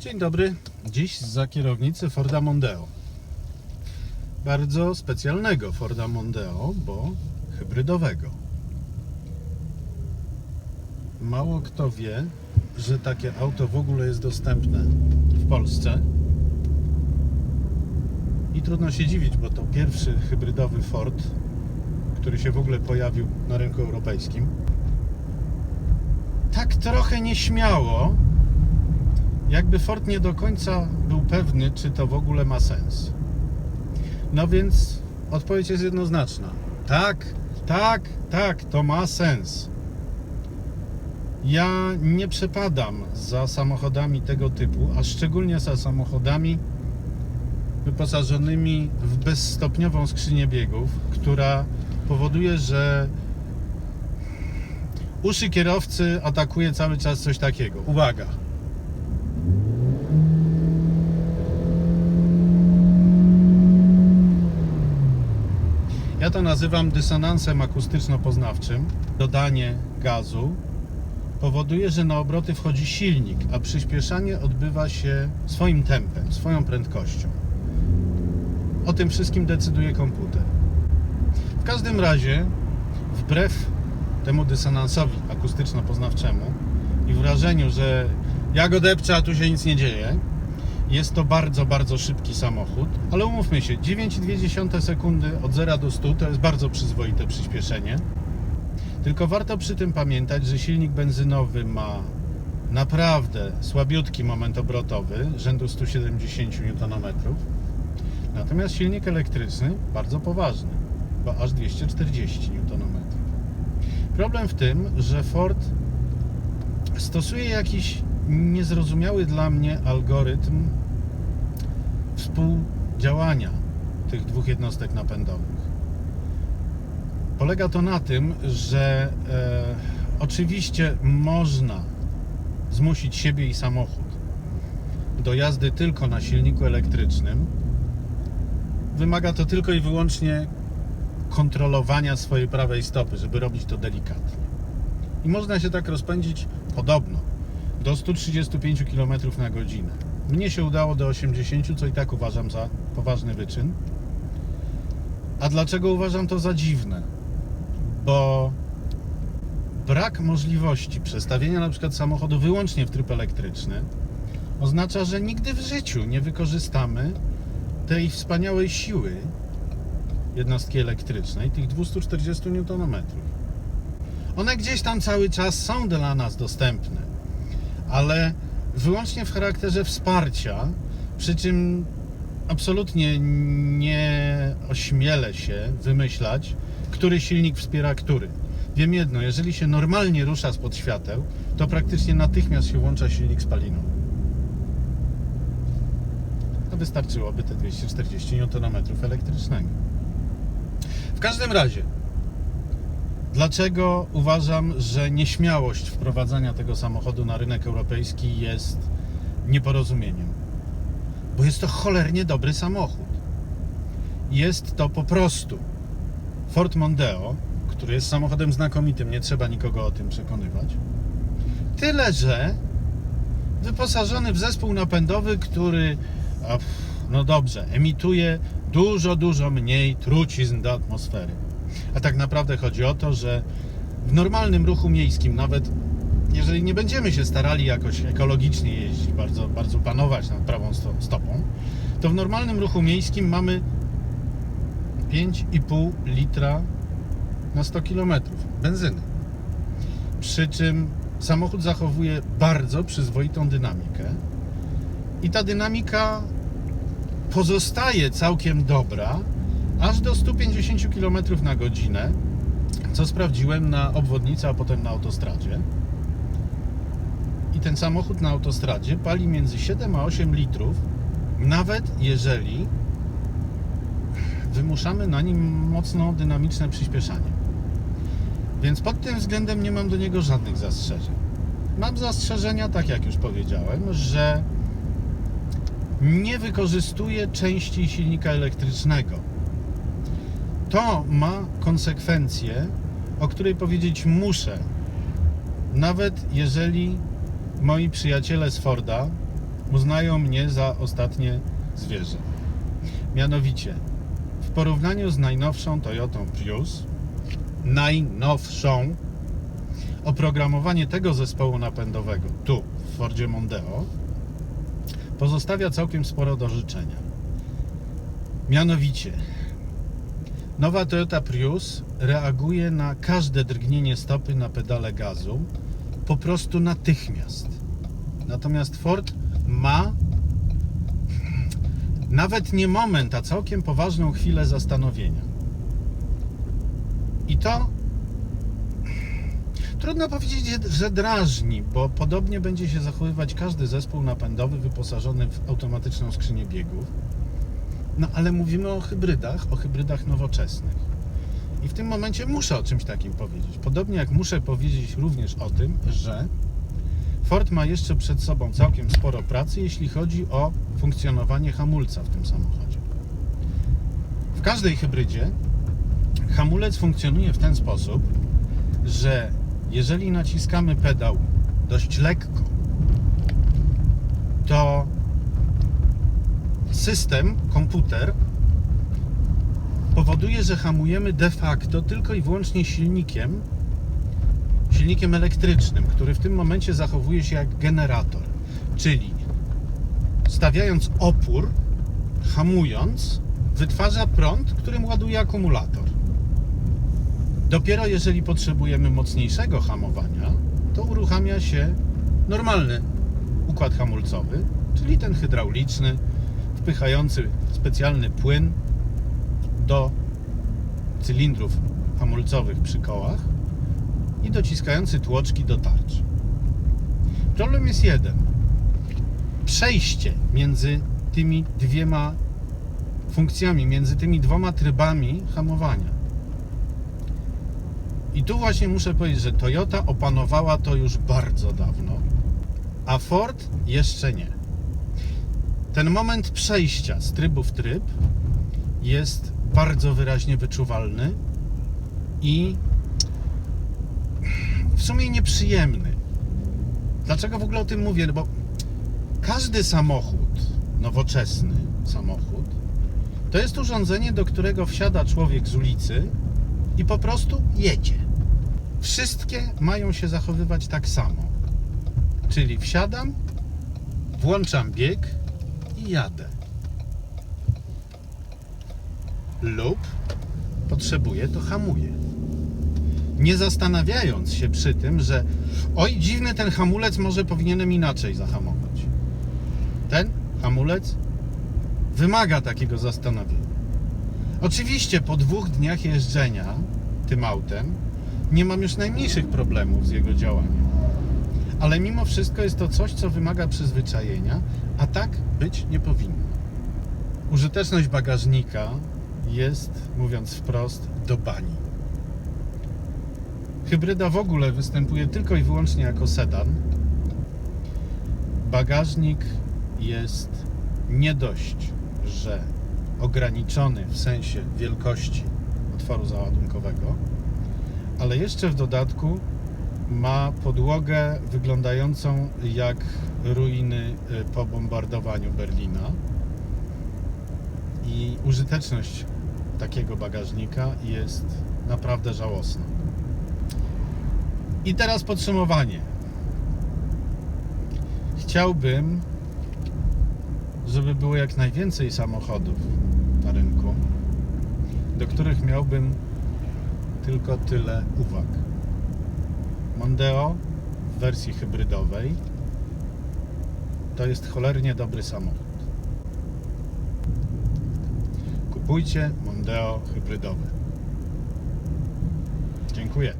Dzień dobry. Dziś za kierownicy Forda Mondeo. Bardzo specjalnego Forda Mondeo, bo hybrydowego. Mało kto wie, że takie auto w ogóle jest dostępne w Polsce. I trudno się dziwić, bo to pierwszy hybrydowy Ford, który się w ogóle pojawił na rynku europejskim. Tak trochę nieśmiało, jakby Ford nie do końca był pewny, czy to w ogóle ma sens. No więc odpowiedź jest jednoznaczna. Tak, tak, tak, to ma sens. Ja nie przepadam za samochodami tego typu, a szczególnie za samochodami wyposażonymi w bezstopniową skrzynię biegów, która powoduje, że uszy kierowcy atakuje cały czas coś takiego. Uwaga! Ja to nazywam dysonansem akustyczno-poznawczym. Dodanie gazu powoduje, że na obroty wchodzi silnik, a przyspieszanie odbywa się swoim tempem, swoją prędkością. O tym wszystkim decyduje komputer. W każdym razie, wbrew temu dysonansowi akustyczno-poznawczemu i wrażeniu, że ja go depczę, a tu się nic nie dzieje, jest to bardzo, bardzo szybki samochód, ale umówmy się, 9,2 sekundy od 0 do 100 to jest bardzo przyzwoite przyspieszenie. Tylko warto przy tym pamiętać, że silnik benzynowy ma naprawdę słabiutki moment obrotowy, rzędu 170 Nm. Natomiast silnik elektryczny bardzo poważny, bo aż 240 Nm. Problem w tym, że Ford stosuje jakiś niezrozumiały dla mnie algorytm współdziałania tych dwóch jednostek napędowych. Polega to na tym, że e, oczywiście można zmusić siebie i samochód do jazdy tylko na silniku elektrycznym. Wymaga to tylko i wyłącznie kontrolowania swojej prawej stopy, żeby robić to delikatnie. I można się tak rozpędzić podobno do 135 km na godzinę. Mnie się udało do 80, co i tak uważam za poważny wyczyn. A dlaczego uważam to za dziwne? Bo brak możliwości przestawienia na przykład samochodu wyłącznie w tryb elektryczny oznacza, że nigdy w życiu nie wykorzystamy tej wspaniałej siły jednostki elektrycznej, tych 240 Nm. One gdzieś tam cały czas są dla nas dostępne, ale wyłącznie w charakterze wsparcia, przy czym absolutnie nie ośmielę się wymyślać, który silnik wspiera który. Wiem jedno, jeżeli się normalnie rusza spod świateł, to praktycznie natychmiast się włącza silnik spalinowy. To wystarczyłoby te 240 Nm elektrycznego. W każdym razie, dlaczego uważam, że nieśmiałość wprowadzania tego samochodu na rynek europejski jest nieporozumieniem? Bo jest to cholernie dobry samochód. Jest to po prostu Ford Mondeo, który jest samochodem znakomitym, nie trzeba nikogo o tym przekonywać. Tyle, że wyposażony w zespół napędowy, który, no dobrze, emituje dużo, dużo mniej trucizn do atmosfery. A tak naprawdę chodzi o to, że w normalnym ruchu miejskim, nawet jeżeli nie będziemy się starali jakoś ekologicznie jeździć, bardzo, bardzo panować nad prawą sto- stopą, to w normalnym ruchu miejskim mamy 5,5 litra na 100 km benzyny. Przy czym samochód zachowuje bardzo przyzwoitą dynamikę i ta dynamika pozostaje całkiem dobra aż do 150 km na godzinę, co sprawdziłem na obwodnicy, a potem na autostradzie. I ten samochód na autostradzie pali między 7 a 8 litrów, nawet jeżeli wymuszamy na nim mocno dynamiczne przyspieszanie. Więc pod tym względem nie mam do niego żadnych zastrzeżeń. Mam zastrzeżenia, tak jak już powiedziałem, że nie wykorzystuje części silnika elektrycznego. To ma konsekwencje, o której powiedzieć muszę. Nawet jeżeli moi przyjaciele z Forda uznają mnie za ostatnie zwierzę. Mianowicie, w porównaniu z najnowszą Toyotą Prius, najnowszą, oprogramowanie tego zespołu napędowego tu w Fordzie Mondeo pozostawia całkiem sporo do życzenia. Mianowicie, nowa Toyota Prius reaguje na każde drgnienie stopy na pedale gazu po prostu natychmiast. Natomiast Ford ma nawet nie moment, a całkiem poważną chwilę zastanowienia. I to trudno powiedzieć, że drażni, bo podobnie będzie się zachowywać każdy zespół napędowy wyposażony w automatyczną skrzynię biegów. No ale mówimy o hybrydach, o hybrydach nowoczesnych. I w tym momencie muszę o czymś takim powiedzieć. Podobnie jak muszę powiedzieć również o tym, że Ford ma jeszcze przed sobą całkiem sporo pracy, jeśli chodzi o funkcjonowanie hamulca w tym samochodzie. W każdej hybrydzie hamulec funkcjonuje w ten sposób, że jeżeli naciskamy pedał dość lekko, to system, komputer powoduje, że hamujemy de facto tylko i wyłącznie silnikiem, silnikiem elektrycznym, który w tym momencie zachowuje się jak generator. Czyli stawiając opór, hamując, wytwarza prąd, którym ładuje akumulator. Dopiero jeżeli potrzebujemy mocniejszego hamowania, to uruchamia się normalny układ hamulcowy, czyli ten hydrauliczny, wpychający specjalny płyn do cylindrów hamulcowych przy kołach i dociskający tłoczki do tarczy. Problem jest jeden. Przejście między tymi dwiema funkcjami, między tymi dwoma trybami hamowania. I tu właśnie muszę powiedzieć, że Toyota opanowała to już bardzo dawno, a Ford jeszcze nie. Ten moment przejścia z trybu w tryb jest bardzo wyraźnie wyczuwalny i w sumie nieprzyjemny. Dlaczego w ogóle o tym mówię? No bo każdy samochód, nowoczesny samochód, to jest urządzenie, do którego wsiada człowiek z ulicy i po prostu jedzie. Wszystkie mają się zachowywać tak samo. Czyli wsiadam, włączam bieg i jadę. Lub potrzebuję, to hamuję. Nie zastanawiając się przy tym, że oj, dziwny ten hamulec, może powinienem inaczej zahamować. Ten hamulec wymaga takiego zastanowienia. Oczywiście po dwóch dniach jeżdżenia tym autem nie mam już najmniejszych problemów z jego działaniem. Ale mimo wszystko jest to coś, co wymaga przyzwyczajenia, a tak być nie powinno. Użyteczność bagażnika jest, mówiąc wprost, do bani. Hybryda w ogóle występuje tylko i wyłącznie jako sedan. Bagażnik jest nie dość, że ograniczony w sensie wielkości otworu załadunkowego, ale jeszcze w dodatku ma podłogę wyglądającą jak ruiny y, po bombardowaniu Berlina. I użyteczność takiego bagażnika jest naprawdę żałosna. I teraz podsumowanie. Chciałbym, żeby było jak najwięcej samochodów na rynku, do których miałbym tylko tyle uwag. Mondeo w wersji hybrydowej to jest cholernie dobry samochód. Kupujcie Mondeo hybrydowe. Dziękuję.